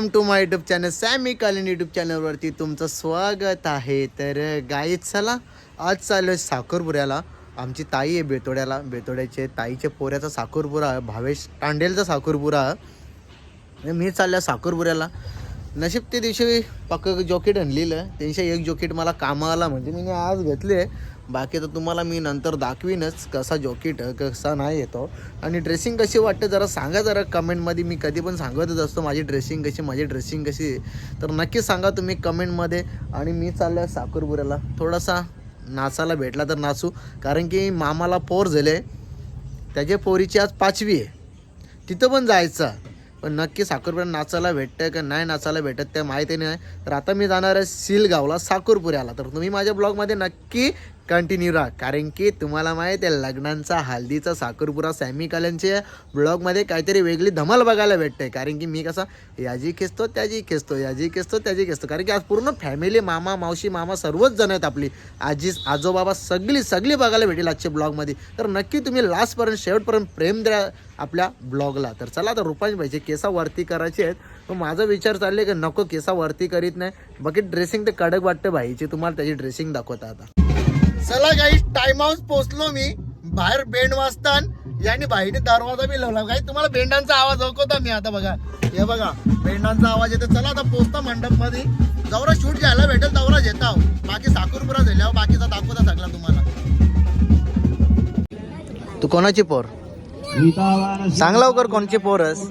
Welcome to my YouTube channel Sammy कालीन YouTube चॅनलवरती तुमचं स्वागत आहे. तर गाई चला आज चालू आहे साखरपुऱ्याला. आमची ताई आहे बेतोड्याला. बेतोड्याचे ताईच्या पोऱ्याचा साखरपुरा भावेश तांडेलचा साखरपुरा. मी चालल्या साखरपुऱ्याला. नशीब ते दिवशी पक्क जॉकेट आणलेलं. त्यांच्या एक जॉकेट मला कामाला म्हणजे मी आज घेतले बाकी तर तुम्हाला मी नंतर दाखवीनच कसा जॉकेट कसा नाही येतो. आणि ड्रेसिंग कशी वाटते जरा सांगा जरा कमेंटमध्ये मी कधी पण सांगतच असतो माझी ड्रेसिंग कशी माझी ड्रेसिंग कशी. आहे. तर नक्की सांगा तुम्ही कमेंटमध्ये आणि मी चाललो आहे साखरपुऱ्याला थोडासा नाचायला भेटला तर नाचू. कारण की मामाला पोर झाले. त्याच्या पोरीची आज पाचवी आहे. तिथं पण जायचं. पण नक्की साखरपुऱ्या नाचायला भेटतं का नाही नाचायला भेटत ते माहिती नाही. तर आता मी जाणार आहे सिलगावला साखरपुऱ्याला तर तुम्ही माझ्या ब्लॉगमध्ये नक्की कंटिन्यू राहा. कारण की तुम्हाला माहीत आहे लग्नांचा हल्दीचा साखरपुरा सॅमी कल्यांच्या ब्लॉगमध्ये काहीतरी वेगळी धमाल बघायला भेटते. कारण की मी कसा याची खेचतो त्याची खेचतो याची खेचतो त्याची खेचतो. कारण की आज पूर्ण फॅमिली मामा मावशी मामा सर्वच जण आहेत आपली. आजी आजोबाबा सगळी सगळी बघायला भेटेल आजच्या ब्लॉगमध्ये. तर नक्की तुम्ही लास्टपर्यंत शेवटपर्यंत प्रेम द्या आपल्या ब्लॉगला. तर चला आता रुपांश पाहिजे केसा वरती करायचे आहेत. पण माझा विचार चालले की नको केसा वरती करीत नाही. बाकी ड्रेसिंग ते कडक वाटतं भाईची. तुम्हाला त्याची ड्रेसिंग दाखवता आता. चला काही टाइम हाऊस पोचलो मी. बाहेर बेंड वाजतान. याने बाईने दरवाजा बी लावला. काही तुम्हाला बेंडांचा आवाज ऐकवता मी आता बघा. हे बघा बेंडांचा आवाज येतो चला आता पोचता मंडपमध्ये जवळ शूट घ्यायला भेटेल तेवढा घेता हो. बाकी साखरपुरा झाल्यावर हो. बाकीचा दाखवता सगळा तुम्हाला. तू कोणाची पोर? सांग लवकर कोणची पोरस.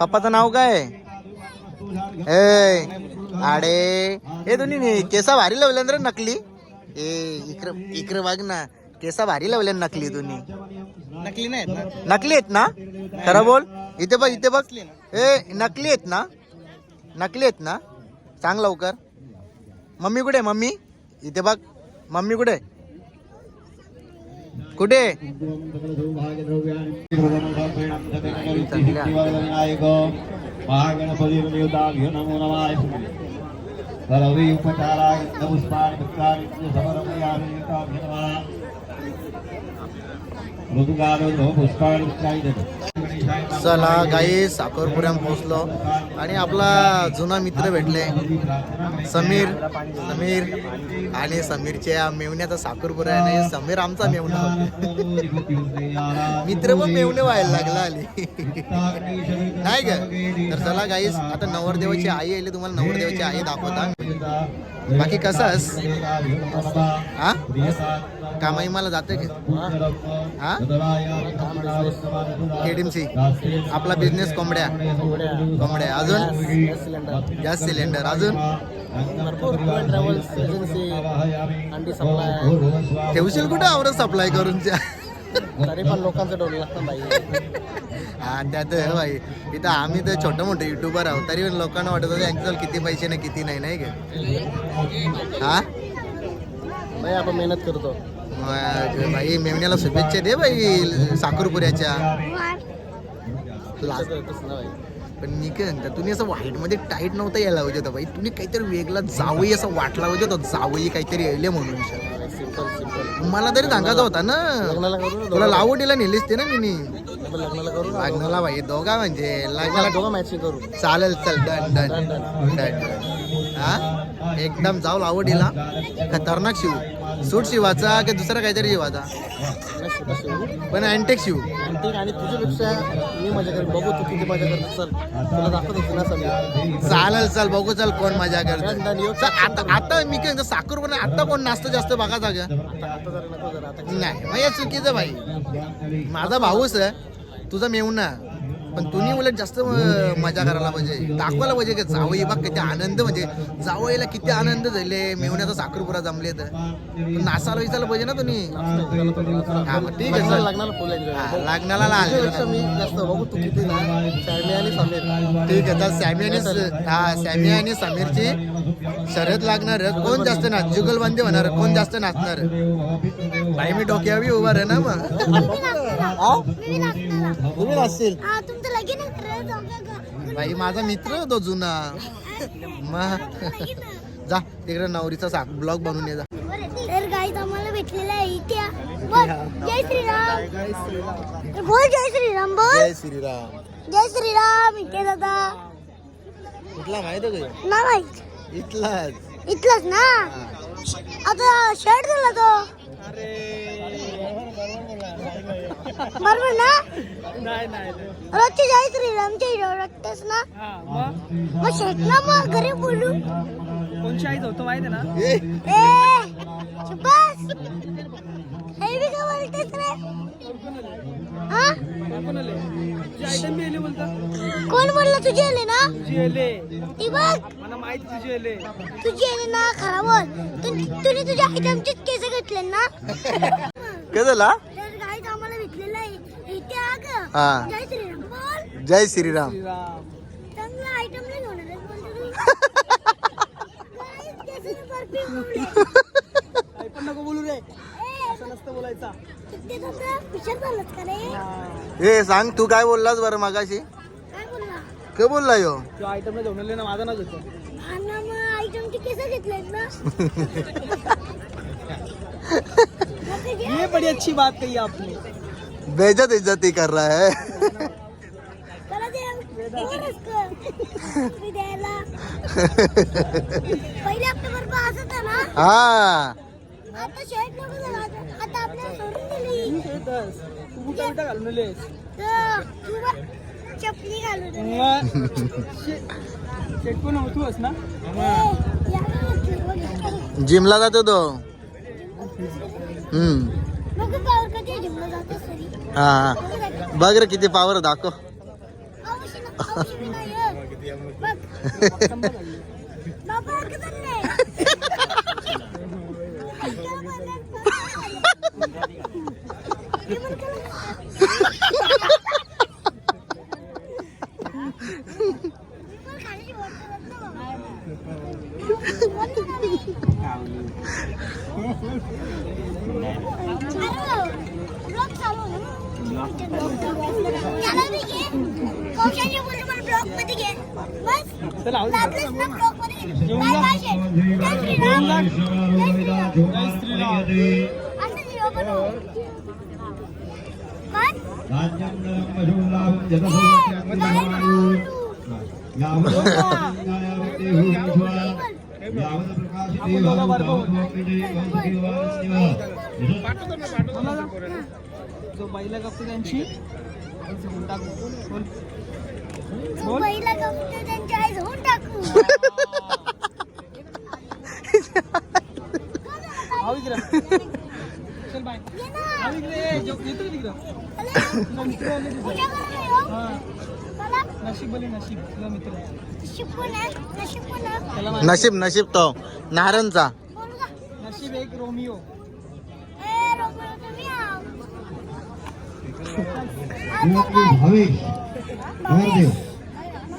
पप्पाचं नाव काय? ए आडे. हे तुम्ही केसा भारी लावले रे नकली? ए इकडं इकडं बघ ना. केसा भारी लावल्या नकली तुम्ही नकली नाहीत ना? नकली आहेत ना? खरं बोल. इथे बघ इथे बघ. ए नकली आहेत ना? नकली आहेत ना? सांग लवकर. मम्मी कुठे आहे, मम्मी? इथे बघ. मम्मी कुठे? आहे? कुठे आहे? महागणपती नमो नमाय करवी उपचाराय नमस्कार भक्तानि समर्पयामि ऋतुकालो पुष्पाणि चला गाई साखरपुऱ्यात पोहोचलो. आणि आपला जुना मित्र भेटले. समीर समीर आणि समीरच्या मेवण्याचा साखरपुरा आहे नाही समीर आमचा मेवणा. मित्र पण मेवणे व्हायला लागला आली. नाही का तर चला गाईस आता नवरदेवाची आई आली तुम्हाला नवरदेवाची आई दाखवता. बाकी कसास हा? कामाई मला जाते की. हा? केडीमची आपला बिझनेस कोंबड्या. कोंबड्या. अजून? Gas cylinder. अजून? भरपूर ट्रॅव्हल्स एजन्सी अंडी सप्लाय ठेवशील कुठं आवडत सप्लाय करून? तरी पण लोकांचं डोळे लागतं बाई. हा त्यात हे भाई इथं आम्ही तर छोटं मोठं युट्यूबर आहोत. तरी पण लोकांना वाटत होतं यांच्याजवळ किती पैसे नाही किती नाही नाही का? हा? आपण मेहनत करतो. भाई मेवण्याला शुभेच्छा दे भाई साखरपुऱ्याच्या. बाई पण मी काय म्हणता तुम्ही असं व्हाईटमध्ये टाईट नव्हता यायला पाहिजे होतं भाई. तुम्ही काहीतरी वेगळा जावई असं वाटला पाहिजे होतं जावई काहीतरी यायले म्हणून. मला तरी सांगायचा होता ना. तुला लावडीला नेलीस ते ना मी. लग्नाला करू ना लग्नाला भाई दोघा म्हणजे लग्नाला दोघं मॅचिंग करू. चालेल चल डन. Done done. हा? एकदम जाऊ लावडीला. खतरनाक शिव. सूट शिवाचा की दुसरा काहीतरी शिवाचा. पण अँटेक शिव. आणि तुझ्यापेक्षा मी मजा करेन. बघू तू किती मजा करतो चल तुला दाखवतो तुला सगळं चालेल चल बघू चल कोण मजा करत आता आता मी काय साखर पण आता कोण नाचतं जास्त बघा जागा. नाही मग हे चुकीचं भाई. माझा भाऊच आहे. तुझा मेवणा. पण तुम्ही उलट जास्त मजा करायला पाहिजे. दाखवायला पाहिजे की जावई बघ किती आनंद म्हणजे जावईला किती आनंद झाले मेवण्याचा साखरपुरा जमले तर. पण नाचायला विचारलं पाहिजे ना तुम्ही? हा मग ठीक आहे लग्नाला चल. लग्नाला बोलायचं लग्नाला त्याच्यापेक्षा लागले मी जास्त बघू तू किती ना सॅमी आणि समीर ठीक आहे तर सॅमी आणि हा सॅमी आणि समीरची शर्यत लागणार कोण जास्त नाच जुगलबंदी होणार कोण जास्त नाचणार भाई मी डोक्यावर उभा आहे ना मग. तुम्ही हा तुमचं लगीन आहे का रे? भाई माझा मित्र होतो जुना. मग. जा तिकडे नवरीचा साक ब्लॉग बनवून ये जा. तर गाईत आम्हाला भेटलेला आहे बोल जय श्रीराम. बोल जय श्रीराम बोल. जय श्रीराम. जय श्रीराम इथे दादा. कुठला माहीत आहे ना माहीत. इथलाच. इथलंच ना? आता शर्ट झाला तो. बरोबर ना? रोजची जय श्रीरामच्या हिरो रक्तच ना? मग? शर्ट ना मग घरी बोलू. कोणची आई होतो माहिती आहे ना? ए, बस हे बी का बोलतेस रे? हा? कोण आले तुझी आयटम बी आले बोलता? कोण बोलला? तुझी आली ना? तुझी आले. ती बघ. मला माहिती तुझी आले. तुझी आली ना खराब बोल. तू तुने तुझ्या आयटमचेच केस घेतले ना? काय झाला तर गाईत आम्हाला भेटलेलं आहे इथे आ ग हा. जय श्रीराम. बोल जय चांगला आयटम नाही तू बर्फी पण नको बोलू रे ए, असं नसतं बोलायचा किती तुझं विचार झालास का रे ए सांग तू काय बोललास बरं मगाशी? काय बोलला? काय बोलला यो आयटमला घेऊन आले ना माझा नाच होतो आणि मग आयटमचे केस घेतलेत ना. मग ते घे. ये बड़ी अच्छी बात कही आपने. बेजत इज्जती कर रहा है। हा। चपली घालून. जिमला जातो तो हम्म। नको पावर कधी जिमला जातोस तरी हा हा. नको जायचं. बघ रे किती पावर दाखव औषधी न- औषधी नाही आहे. बघ. बाबा ऐकत नाही. ऐकायला पाहिजे. हे पण केलं. हे पण खाली बोलतो ब्लॉग चालू याला बी घे कौशाल्य बोलले मला ब्लॉगमध्ये घे बस चला आऊ दे. लागलंच ना ब्लॉगमध्ये घे. बाय बाय शेठ. जय श्रीराम जय श्रीराम असं व्हिडिओ बनव काय जो बाईला कापतो त्यांची टाकू नशीब बोले नशीब. नशीब तो. नारायणचा? नशीब एक रोमिओ. हा. भावेश.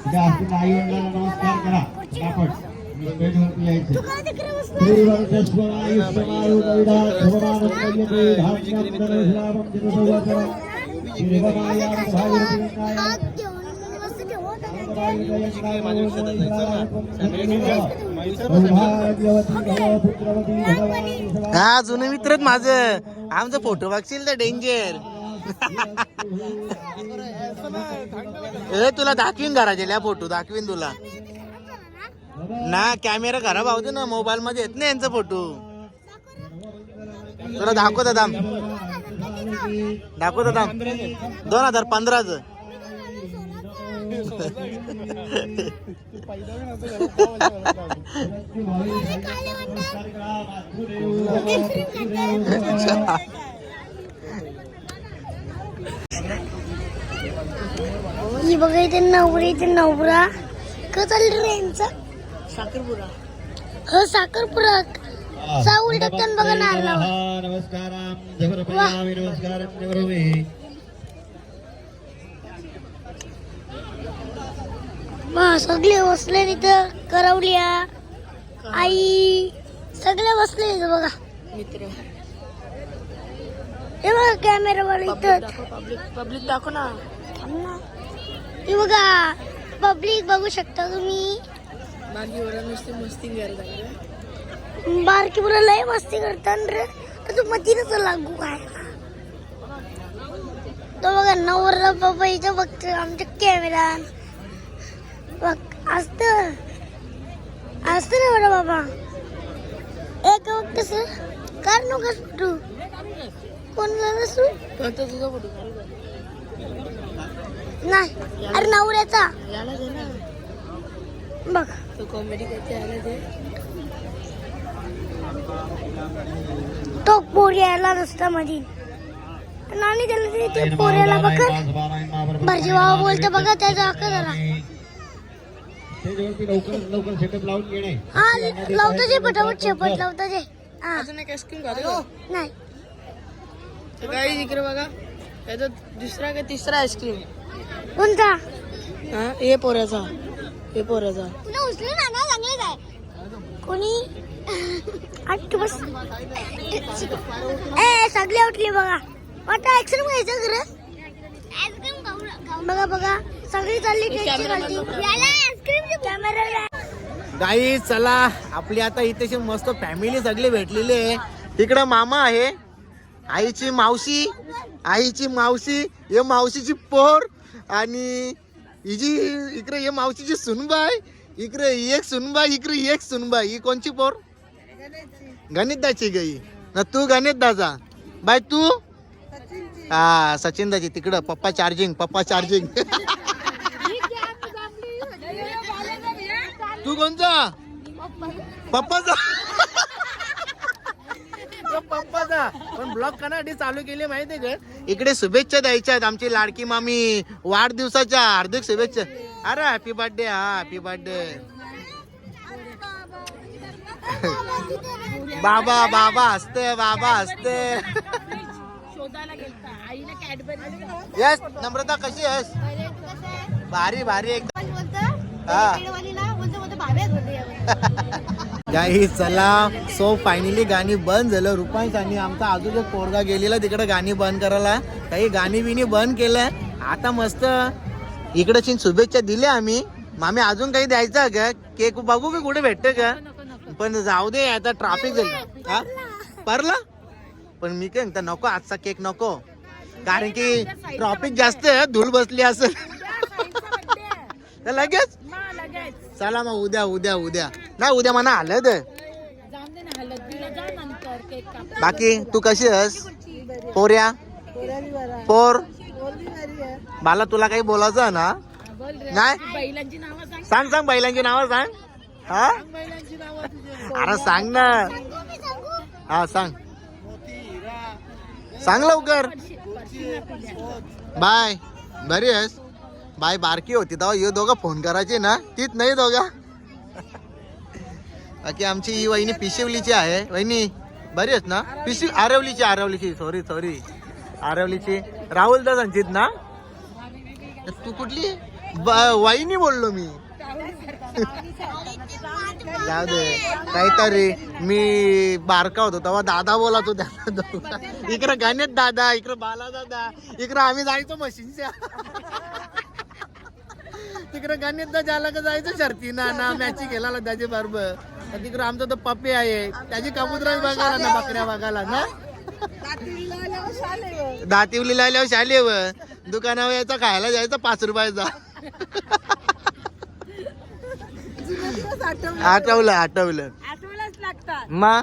आई वडिलांना नमस्कार करा. स्टेजवरती यायचं. भगवान हा जुने मित्र आहेत माझं? आमचा फोटो बघशील तर डेंजर ए तुला दाखवीन घराच्या फोटो दाखवीन तुला. ना कॅमेरा खराब होतो ना मोबाईल मध्ये येत ना यांचा फोटो. तुला दाखवत दाम दाखवत दाम दोन हजार पंधराच काले म्हणतात. आईस्क्रीम खातात. ही ही बघा इथे नवरी इथे नवरा. का चाललं रे यांचं? साखरपुरा हो साखरपुरा साऊल दत्तन बघा नारला नमस्कारां नमस्कारं सगळे बसले इथं करवल्या आई सगळे बसले इथं बघा. मित्र. हे बघा कॅमेरावाला इथं. दाखव पब्लिक पब्लिक दाखव ना. थांब ना. हे बघा पब्लिक बघू शकता तुम्ही. बाकी वर नुसती मस्ती लय मस्ती करतात रे. तू मतीनच लागू काय तो बघा नवरा बाबा इथं बघतो आमच्या कॅमेरा बघ असत. असत ना बरं बाबा. एक बघ कसं कर नको तू कोण नसू फक्त तुझा फोटो नाही अरे नवऱ्याचा याला दे ना बघ तो कॉमेडी करते तो रस्ता मध्ये नानी त्याला ते- ते पोऱ्याला बघ भरजी बाबा बोलतो बघा त्याचा हक्क झाला स्टेजवरती लवकर लवकर सेटअप लावून घेणे हा लावतो जे पटापट शेपट लावतो जे हा अजून एक आईस्क्रीम खातो नाही तर काही इकडे बघा याचा दुसरा का तिसरा आईस्क्रीम कोणता? हा हे पोऱ्याचा. हे पोऱ्याचा. तुला उचलून आणा चांगले काय? कोणी? आठ बस. ए सगळे उठले बघा. वाटतं आईस्क्रीम घ्यायचं खरं. बघा बघा. सगळी चालली कॅमेरा गाई चला. आपली आता इथे मस्त फॅमिली सगळी भेटलेली आहे. तिकडं मामा आहे. आईची मावशी. आईची मावशी. हे मावशीची पोर. आणि हिची इकडे हे मावशीची सुनबाई इकडे एक सुनबाई इकडे एक सुनबाई. ही कोणची पोर? गणितदाची गई. ना तू गणितदाचा? बाय तू? हा सचिन दाची तिकडं पप्पा चार्जिंग पप्पा चार्जिंग तू कोणचा? पप्पाचा. तो पप्पाचा पण ब्लॉग कनाडी चालू केली माहितीये का? इकडे शुभेच्छा द्यायच्या आहेत आमची लाडकी मामी. वाढदिवसाच्या हार्दिक शुभेच्छा. अरे हॅपी बर्थडे हा हॅपी बर्थडे बाबा बाबा हसते बाबा हसते यस नम्रता कशी आहेस? भारी भारी एकदम. हा. गाई चला. सो फायनली गाणी बंद झालं. रुपांश आणि आमचा अजून एक पोरगा गेलेला तिकडे गाणी बंद करायला. काही गाणी बिणी बंद केलं आता मस्त इकडे शुभेच्छा दिल्या आम्ही. मामी अजून काही द्यायचं का? केक बघू का कुठे भेटतं का? पण जाऊ दे आता ट्राफिक झाली. हा? परला? पण मी काय म्हणतो नको आजचा केक नको. कारण की ट्रॉफिक जास्त आहे धूळ बसली असेल. लगेच. चला मग उद्या उद्या उद्या. नाही उद्या म्हणा हलद बाकी तू कशी आहेस? पोर्या पोर? मला तुला काही बोलायचं आहे ना? नाही? सांग सांग बैलांची नावं सांग. हा? अरे सांग ना. हा सांग. सांग लवकर. बाय. बरी आहेस? बाय बारकी होती तेव्हा हे दोघं फोन करायचे ना? तीच नाही दोघा. बाकी आमची ही वहिनी पिशिवलीची आहे. वहिनी बरी आहेस ना? पिशवी आरवलीची आरवलीची. सॉरी सॉरी आरवलीची. राहुल दादांचीत ना? तू कुठली? वहिनी बोललो मी. जाऊ दे. काहीतरी मी बारका होतो तेव्हा दादा बोलातो त्याला इकडे गणेश दादा इकडे बाला दादा इकडे आम्ही जायचो मशीनच्या तिकडे गणेश दादा का जायचं शर्ती ना ना मॅची खेळायला त्याचे बरोबर. तिकडे आमचा तो पप्पी आहे. त्याची कबुतरा बघायला ना बकऱ्या बघायला ना. दातिवली लावल्यावर शालेवर दुकानावर यायचा खायला जायचा पाच रुपयाचा आठवलं आठवलं. मा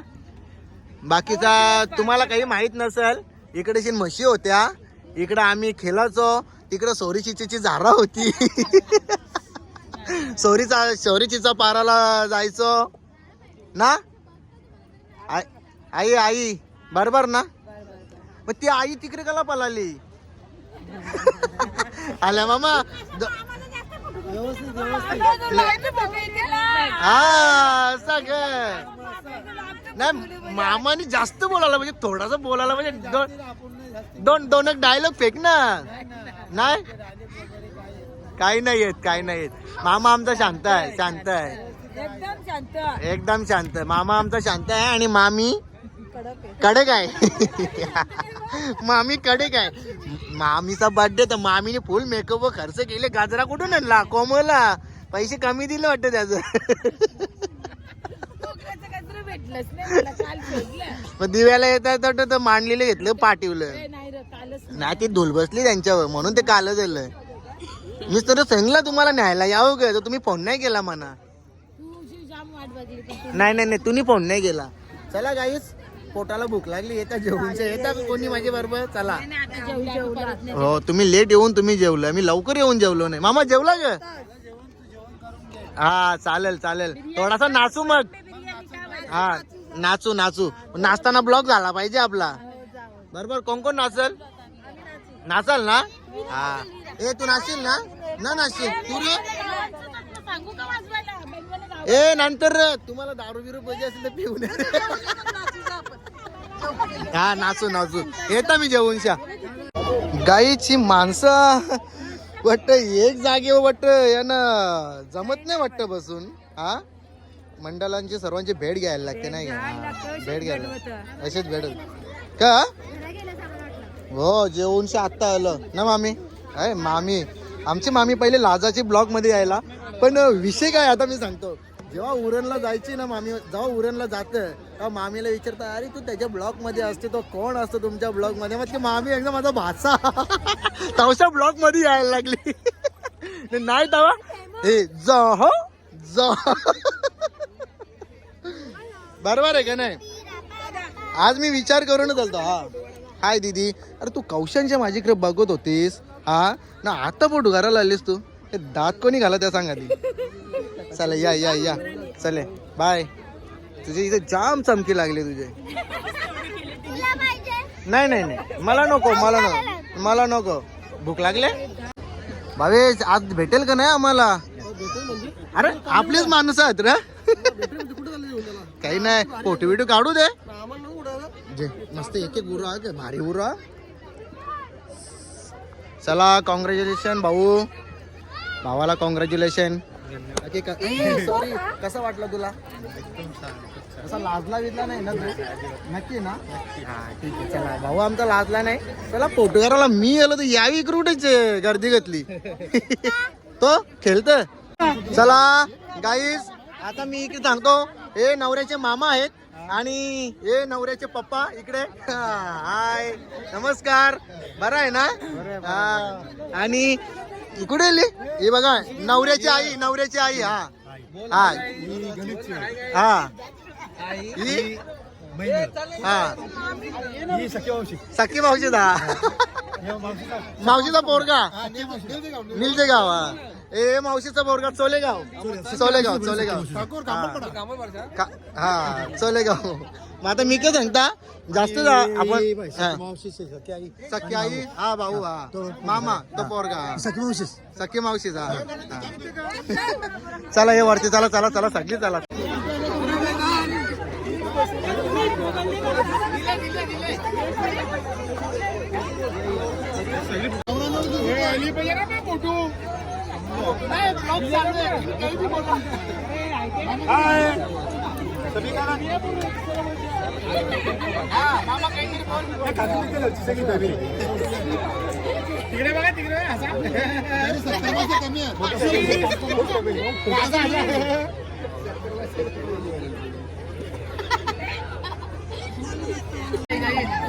बाकीचा तुम्हाला काही माहीत नसेल इकडे म्हशी होत्या. इकडे आम्ही खेळायचो. तिकडे सोरी चिचेची झारा होती. सोरीचा सोरीचीचा पाराला जायचो. ना? आई आई आई. बरोबर ना? मग ती आई तिकडे कला पळाली. आल्या मामा. हा सगळं नाही मामाने जास्त बोलायला म्हणजे थोडासा बोलायला म्हणजे दोन दोन दोन एक डायलॉग फेक ना. नाही? काही नाही येत काही नाही येत. मामा आमचा शांत आहे शांत आहे. एकदम शांत. एकदम शांत. मामा आमचा शांत आहे आणि मामी कडक आहे. मामी कडक आहे. मामीचा बर्थडे तर मामीने फुल मेकअप खर्च केले. गाजरा कुठून आणला? कोमला पैसे कमी दिले वाटतं त्याचं. मग दिव्याला येत तर तर मांडलेलं घेतलं पाठवलं. नाही ती धूल बसली त्यांच्यावर. म्हणून ते काल झालं मी तर सांगला तुम्हाला न्यायला. यावं तर तुम्ही फोन नाही केला म्हणा तू जी जाम वाट बघली पण तू नाही नाही नाही तुम्ही फोन नाही केला चला गाईस पोटाला भूक लागली येता जेवणच्या येता कोणी माझ्या बरोबर चला हो तुम्ही लेट येऊन तुम्ही जेवलं. मी लवकर येऊन जेवलो नाही. मामा जेवला ग हा चालेल चालेल. थोडासा नाचू मग. हा नाचू नाचू. नाचताना ब्लॉक झाला पाहिजे आपला. बरोबर कोण कोण नाचल? नाचाल ना? हा. ए तू नाचशील ना? ना नाचशील. तू रे? सांगू का वाजवायला? बनवायला ए नंतर तुम्हाला दारू बिरू पाहिजे असेल तर पिऊन हा नाचू नाचू. येता मी जेवणशा गाईची माणसं. वाटत एक जागेवर वाटत यानं जमत नाही वाटत बसून. हा? मंडळांची सर्वांची भेट घ्यायला लागते नाही का? हा, भेट घ्यायला असेच भेट का? हो जेवणशा आत्ता आलं. ना मामी? अय मामी. आमची मामी पहिले लाजाची ब्लॉगमध्ये यायला. पण विषय काय आता मी सांगतो. जेव्हा उरणला जायची ना मामी जेव्हा उरणला जात तेव्हा मामीला विचारता अरे तू त्याच्या ब्लॉगमध्ये असते तो कोण असतो तुमच्या ब्लॉगमध्ये मग ती मामी एकदम माझा भाचा. तवशा ब्लॉगमध्ये यायला लागली. नाही तवा? हे जा हो जा. बरोबर आहे का नाही? आज मी विचार करूनच आलतो हा. हाय दीदी. अरे तू कौशांच्या माझीकडे बघत होतीस हा? ना आता पोट घराला आलीस तू? दात कोणी घाला त्या सांगा ती चला या या या. चले बाय तुझे इथे जाम चमकी लागली तुझे. नाही नाही नाही. मला नको मला नको. मला नको. भूक लागले? भावेश आज भेटेल का नाही आम्हाला? अरे आपलीच माणसं आहेत रे. काही नाही फोटो बिटो काढू दे. जे मस्त एक एक उरा भारी उरा. चला कॉंग्रॅच्युलेशन भाऊ. भावाला कॉंग्रॅच्युलेशन सॉरी कसा वाटला तुला? असा लाजला बिजला नाही ना तू? नक्की ना? हा ठीक आहे चला भाऊ आमचा लाजला नाही. चला फोटो करायला मी आलो तर यावी कुठेच गर्दी घातली? तो खेळत चला गाईस आता मी इकडे सांगतो हे नवऱ्याचे मामा आहेत आणि हे नवऱ्याचे पप्पा इकडे. हाय नमस्कार. बरं आहे ना? हा. आणि इकडे आली? हे बघा नवऱ्याची आई नवऱ्याची आई हा. हा. हा. सखी मावशी. दा. मावशीचा पोरगा? निलचे गाव हा. ए मावशीचा पोरगा चोलेगाव. चोलेगाव चोलेगाव. हा चोलेगाव. मग आता मी काय सांगता? जास्त जा आपण हा. सख्खी आई. हा भाऊ हा. मामा तो पोरगा. सख्खी मावशीचा. हा. चला हे वरती चला चला चला सगळी चला.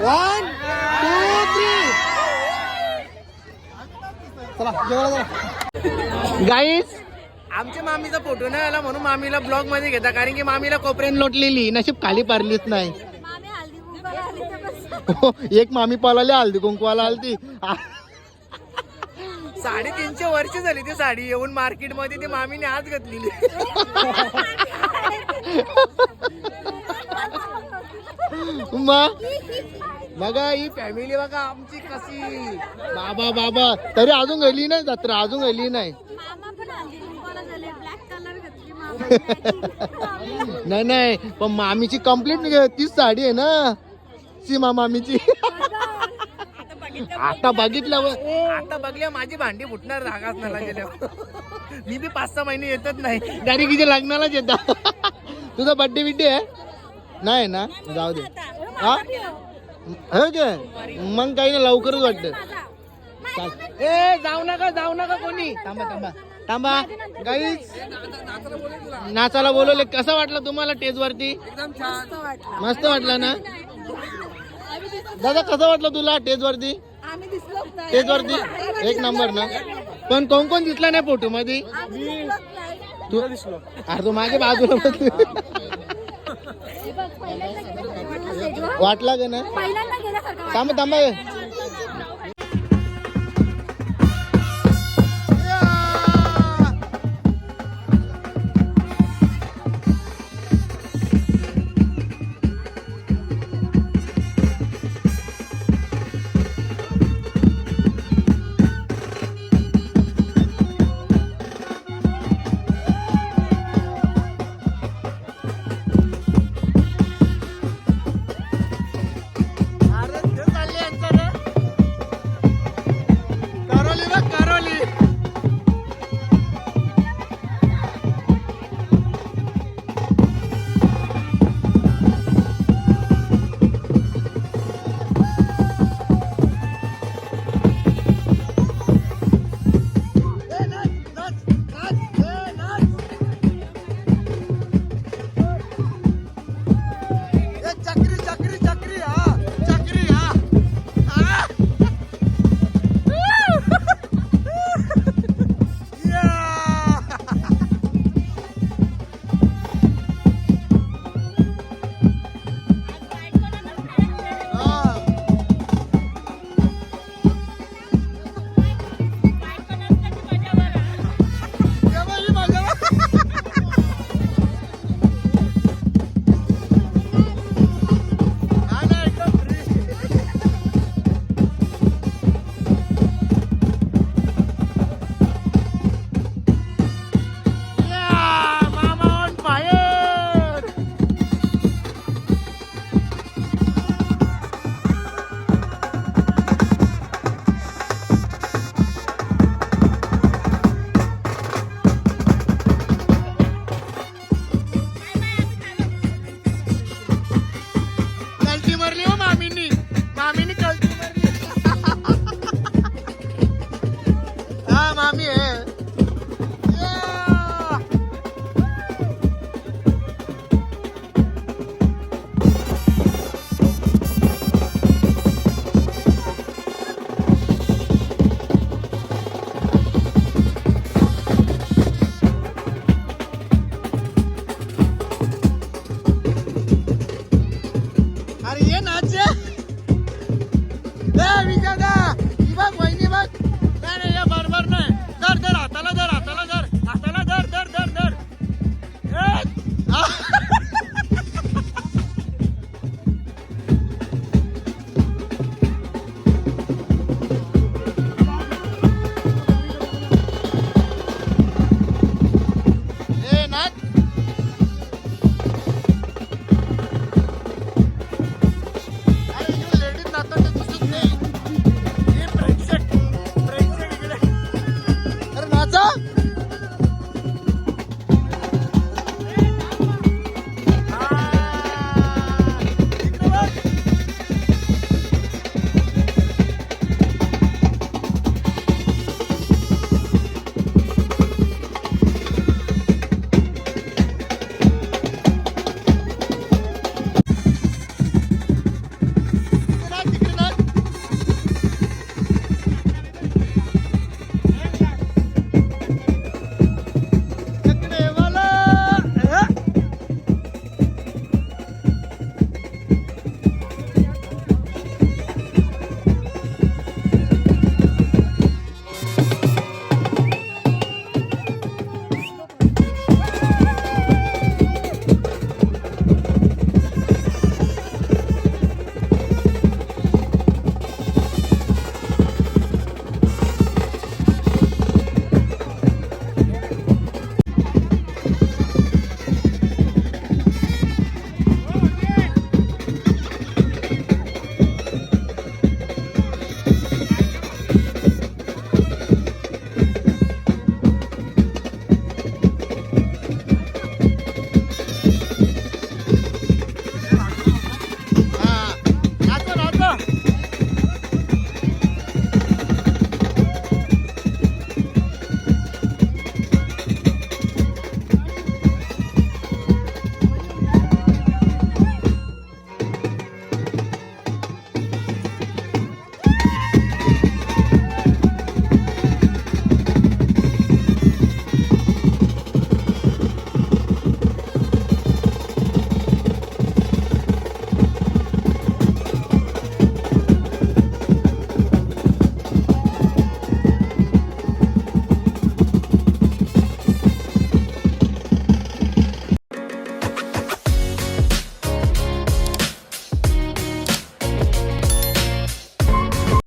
वन टू थ्री चला जेवायला गाईस आमच्या मामीचा फोटो नाही आला म्हणून मामीला ब्लॉगमध्ये घेता कारण की मामीला कोपऱ्यात लोटलेली नशीब खाली पारलीच नाही. हो, एक मामी पालाली हल्दी कुंकवाला आलती. साडेतीनशे वर्ष झाली ती साडी येऊन मार्केटमध्ये ती मामीने हात घातलेली. बघा ही फॅमिली बघा आमची कशी. बाबा बाबा तरी अजून गेली नाही जत्रा अजून गेली नाही. नाही नाही पण मामीची कंप्लीट तीच साडी आहे ना? सीमा मामीची. आता बघितल्यावर आता बघल्या माझी भांडी फुटणार रागाच नाही गेल्यावर. मी बी पाच सहा महिने येतच नाही. डायरेक्ट लग्नालाच येतात. तुझा बड्डे बिड्डे आहे? नाही ना? जाऊ दे. हा हो काय? मग काही ना लवकरच वाटत. ए जाऊ नका जाऊ नका कोणी. थांबा थांबा. थांबा. गाईच नाचाला बोलवले. कसं वाटलं तुम्हाला टेज वरती? मस्त वाटलं. ना? दादा कसं वाटलं तुला टेज वरती? टेज वरती? एक नंबर ना? पण कोण कोण दिसला नाही फोटो मध्ये? तू अरे तू मागे बाजूला. वाटला का ना? थांबा थांबा.